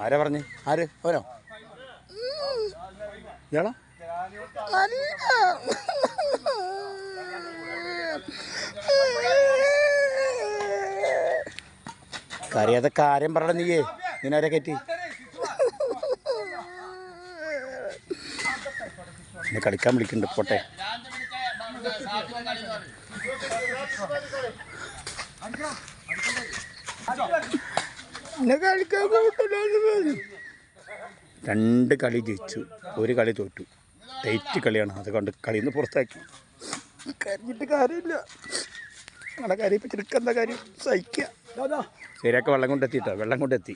ആരാ പറഞ്ഞു? ആര്? ഓരോ ഇയാളോ? കറിയാതെ കാര്യം പറയണം നീയേ. നിന്നാരെ കയറ്റി? എന്നെ കളിക്കാൻ വിളിക്കുന്നുണ്ട് പോട്ടെ. രണ്ട് കളി ജയിച്ചു. ഒരു കളി തോറ്റു. ടൈറ്റ് കളിയാണ്. അതുകൊണ്ട് കളിയിൽ നിന്ന് പുറത്താക്കി. കരഞ്ഞിട്ട് കാര്യമില്ല. നിങ്ങളുടെ കാര്യം ഇപ്പം ചെറുക്കെന്താ കാര്യം? സഹിക്കുക ശരിയൊക്കെ വെള്ളം കൊണ്ടെത്തിട്ടോ? വെള്ളം കൊണ്ടെത്തി.